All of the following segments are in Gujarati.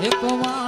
એક વાર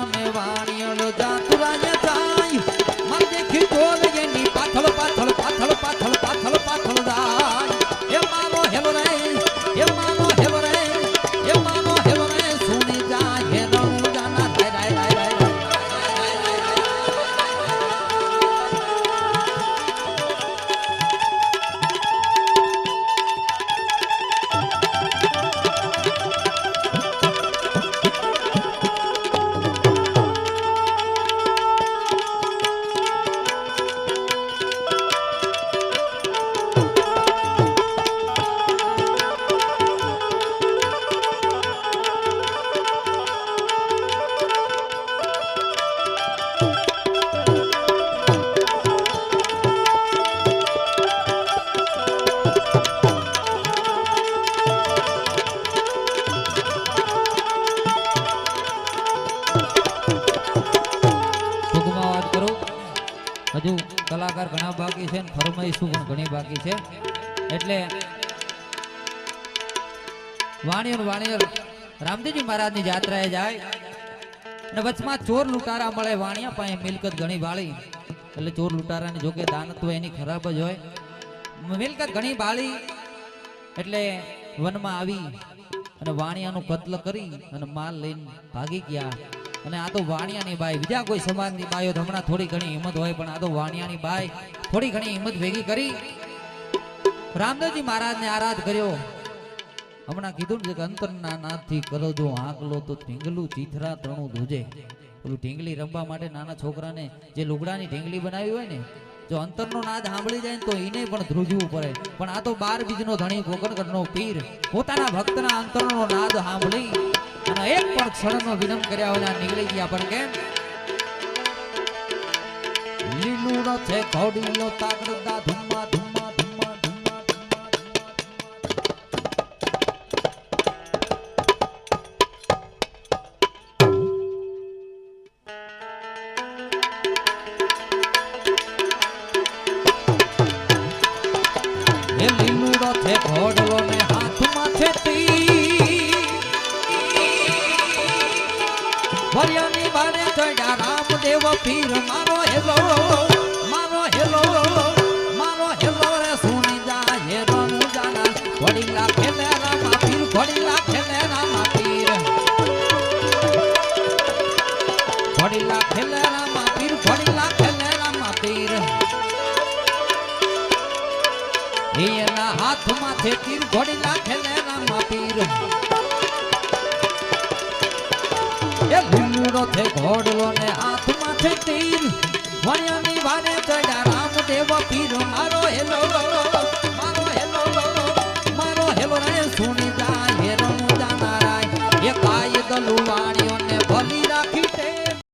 હજુ કલાકાર ઘણા બાકી છે ફરમાઈશું પણ ઘણી બાકી છે. એટલે વાણિયર વાણિયર વાણિયો રામદેવજી મહારાજની જાત્રાએ જાય અને વચમાં ચોર લૂંટારા મળે વાણિયા પાસે મિલકત ઘણી વાળી. એટલે ચોર લૂંટારાની જોકે દાનત્વ એની ખરાબ જ હોય. મિલકત ઘણી બાળી એટલે વનમાં આવી અને વાણિયાનું કત્લ કરી અને માલ લઈને ભાગી ગયા. અને આ તો વાણિયાની બાઈ. બીજા કોઈ સમાજની બાઈઓ હમણાં થોડી ઘણી હિંમત હોય, પણ આ તો વાણિયાની બાઈ થોડી ઘણી હિંમત ભેગી કરી. રામદેવજી મહારાજને આરાધ કર્યો. હમણાં કીધું ને કે અંતરના નાથથી કરો જો આંકલો તો ઢીંગલું ચીથરા ત્રણું ધોજે. પેલું ઢીંગલી રમવા માટે નાના છોકરાને જે લુગડાની ઢીંગલી બનાવી હોય ને, જો અંતરનો નાદ સાંભળી જાય તો એને પણ ધ્રુજવું પડે. પણ આ તો બાર બીજનો ધણી કોકણગઢનો પીર. પોતાના ભક્તના અંતરનો નાદ સાંભળી અને એક પણ ક્ષણનો વિલંબ કર્યા વિના નીકળી ગયા પણ કેમ? લીલુડો છે ઘોડીલો તાકડદા ધુમા ધુમ્મા વરિયાની બારે ચડ્યા. રામદેવ પીર, મારો હેલો મારો હેલો મારો હેલો રે સુની જા હે રણુ જાના ઘોડી લાખે ને રામા પીર ઘોડી લાખે ને રામા પીર. ઘોડી લાખે ને રામા પીર ઘોડી લાખે રામા પીર. એના હાથમાં છે તીર ઘોડી લાખે રામા પીર. એ ભૂલડો છે ઘોડલો ને હાથમાં છે તીર વણ્યાની વાને ચડ્યા રામદેવ પીર. મારો હેલો